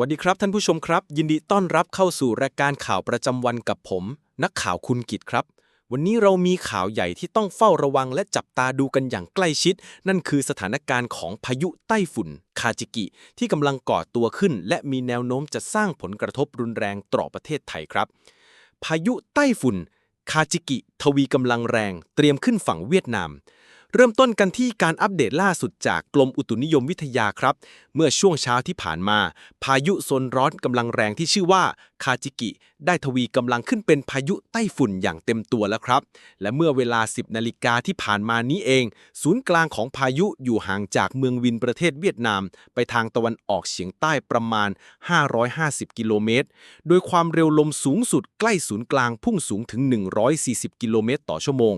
วัสดีครับ ท่านผู้ชมครับ ยินดีต้อนรับเข้าสู่รายการข่าวประจำวันกับผม นักข่าวคุณกิตครับ วันนี้เรามีข่าวใหญ่ที่ต้องเฝ้าระวังและจับตาดูกันอย่างใกล้ชิด นั่นคือสถานการณ์ของพายุไต้ฝุ่น คาจิกิ ที่กำลังก่อตัวขึ้น และมีแนวโน้มจะสร้างผลกระทบรุนแรงต่อประเทศไทยครับ พายุไต้ฝุ่น คาจิกิ ทวีกำลังแรง เตรียมขึ้นฝั่งเวียดนาม เริ่มต้นกันที่การอัปเดตล่าสุดจากกรมอุตุนิยมวิทยาครับ เมื่อช่วงเช้าที่ผ่านมา พายุโซนร้อนกำลังแรงที่ชื่อว่าคาจิกิ ได้ทวีกำลังขึ้นเป็นพายุไต้ฝุ่นอย่างเต็มตัวแล้วครับ และเมื่อเวลา 10 นาฬิกาที่ผ่านมานี้เอง ศูนย์กลางของพายุอยู่ห่างจากเมืองวินประเทศเวียดนาม ไปทางตะวันออกเฉียงใต้ประมาณ 550 กิโลเมตร โดยความเร็วลมสูงสุดใกล้ศูนย์กลางพุ่งสูงถึง 140 กิโลเมตรต่อชั่วโมง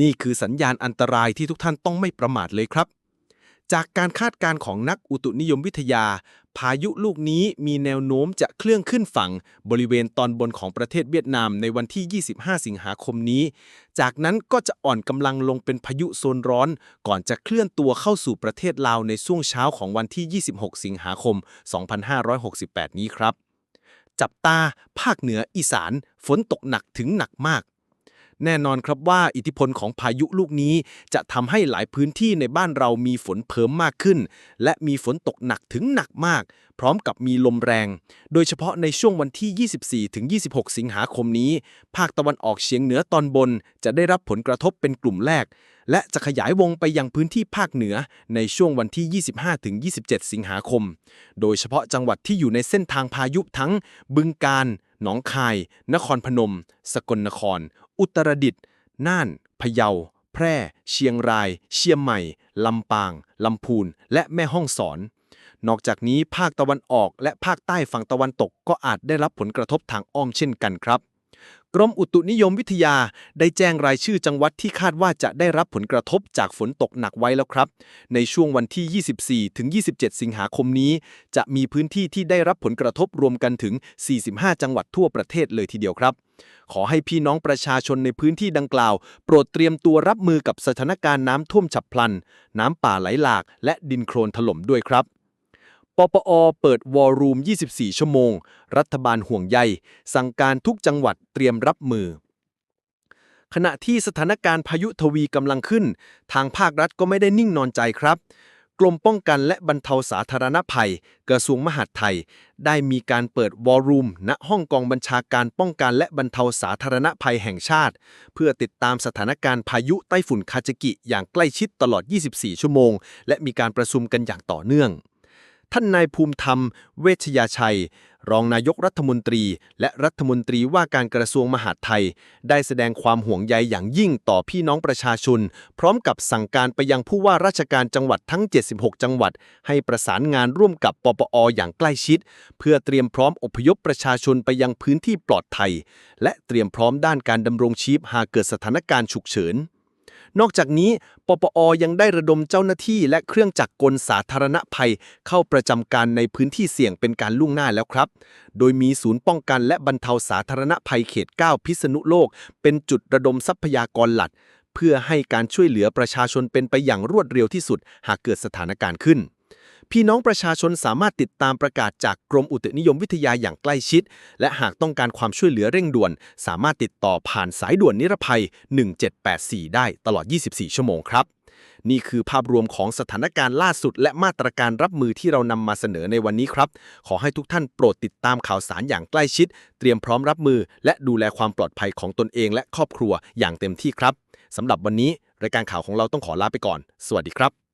นี่คือสัญญาณอันตรายที่ทุกท่านต้องไม่ประมาทเลยครับ จากการคาดการณ์ของนักอุตุนิยมวิทยา พายุลูกนี้มีแนวโน้มจะเคลื่อนขึ้นฝั่ง บริเวณตอนบนของประเทศเวียดนามในวันที่ 25 สิงหาคมนี้ จากนั้นก็จะอ่อนกำลังลงเป็นพายุโซนร้อน ก่อนจะเคลื่อนตัวเข้าสู่ประเทศลาวในช่วงเช้าของวันที่ 26 สิงหาคม 2568 นี้ครับจับตา ภาคเหนือ อีสาน ฝนตกหนักถึงหนักมาก แน่นอนครับว่าอิทธิพลของพายุลูกนี้ จะทำให้หลายพื้นที่ในบ้านเรามีฝนเพิ่มมากขึ้น และมีฝนตกหนักถึงหนักมาก พร้อมกับมีลมแรง โดยเฉพาะในช่วงวันที่ 24 ถึง 26 สิงหาคมนี้ ภาคตะวันออกเฉียงเหนือตอนบนจะได้รับผลกระทบเป็นกลุ่มแรก และจะขยายวงไปยังพื้นที่ภาคเหนือในช่วงวันที่ 25 ถึง 27 สิงหาคม โดยเฉพาะจังหวัดที่อยู่ในเส้นทางพายุทั้ง บึงกาฬ หนองคาย นครพนม สกลนคร อุตรดิตถ์ น่าน พะเยา แพร่ เชียงราย เชียงใหม่ ลำปาง ลำพูน และแม่ฮ่องสอน นอกจากนี้ภาคตะวันออกและภาคใต้ฝั่งตะวันตกก็อาจได้รับผลกระทบทางอ้อมเช่นกันครับ กรมอุตุนิยมวิทยาได้แจ้งรายชื่อจังหวัดที่คาดว่าจะได้รับผลกระทบจากฝนตกหนักไว้แล้วครับ ในช่วงวันที่ 24 ถึง 27 สิงหาคมนี้ จะมีพื้นที่ที่ได้รับผลกระทบรวมกันถึง 45 จังหวัดทั่วประเทศเลยทีเดียวครับขอให้พี่น้องประชาชนในพื้นที่ดังกล่าว โปรดเตรียมตัวรับมือกับสถานการณ์น้ำท่วมฉับพลัน น้ำป่าไหลหลาก และดินโคลนถล่มด้วยครับ ปปอเปิดวอลลุ่ม24 ชั่วโมง รัฐบาลห่วงใย สั่งการทุกจังหวัดเตรียมรับมือ ขณะที่สถานการณ์พายุทวีกำลังขึ้น ทางภาครัฐก็ไม่ได้นิ่งนอนใจครับ กรมป้องกันและบรรเทาสาธารณภัย กระทรวงมหาดไทย ได้มีการเปิดวอลลุ่มณห้องกองบัญชาการป้องกันและบรรเทาสาธารณภัยแห่งชาติ เพื่อติดตามสถานการณ์พายุไต้ฝุ่นคาจิกิอย่างใกล้ชิดตลอด 24 ชั่วโมง และมีการประชุมกันอย่างต่อเนื่อง ท่านนายภูมิธรรม เวชยาชัย รองนายกรัฐมนตรี และรัฐมนตรีว่าการกระทรวงมหาดไทย ได้แสดงความห่วงใยอย่างยิ่งต่อพี่น้องประชาชน พร้อมกับสั่งการไปยังผู้ว่าราชการจังหวัดทั้ง 76 จังหวัด ให้ประสานงานร่วมกับปปออย่างใกล้ชิด เพื่อเตรียมพร้อมอพยพประชาชนไปยังพื้นที่ปลอดภัย และเตรียมพร้อมด้านการดำรงชีพหากเกิดสถานการณ์ฉุกเฉิน นอกจากนี้ ปปอยังได้ระดมเจ้าหน้าที่และเครื่องจักรกลสาธารณภัย เข้าประจำการในพื้นที่เสี่ยงเป็นการล่วงหน้าแล้วครับ โดยมีศูนย์ป้องกันและบรรเทาสาธารณภัยเขต 9 พิษณุโลก เป็นจุดระดมทรัพยากรหลัก เพื่อให้การช่วยเหลือประชาชนเป็นไปอย่างรวดเร็วที่สุด หากเกิดสถานการณ์ขึ้น พี่น้องประชาชนสามารถติดตามประกาศจากกรมอุตุนิยมวิทยาอย่างใกล้ชิด และหากต้องการความช่วยเหลือเร่งด่วน สามารถติดต่อผ่านสายด่วนนิรภัย 1784 ได้ตลอด 24 ชั่วโมงครับ นี่คือภาพรวมของสถานการณ์ล่าสุด และมาตรการรับมือที่เรานำมาเสนอในวันนี้ครับ ขอให้ทุกท่านโปรดติดตามข่าวสารอย่างใกล้ชิด เตรียมพร้อมรับมือ และดูแลความปลอดภัยของตนเอง และครอบครัวอย่างเต็มที่ครับสำหรับวันนี้รายการข่าวของเราต้องขอลาไปก่อน สวัสดีครับ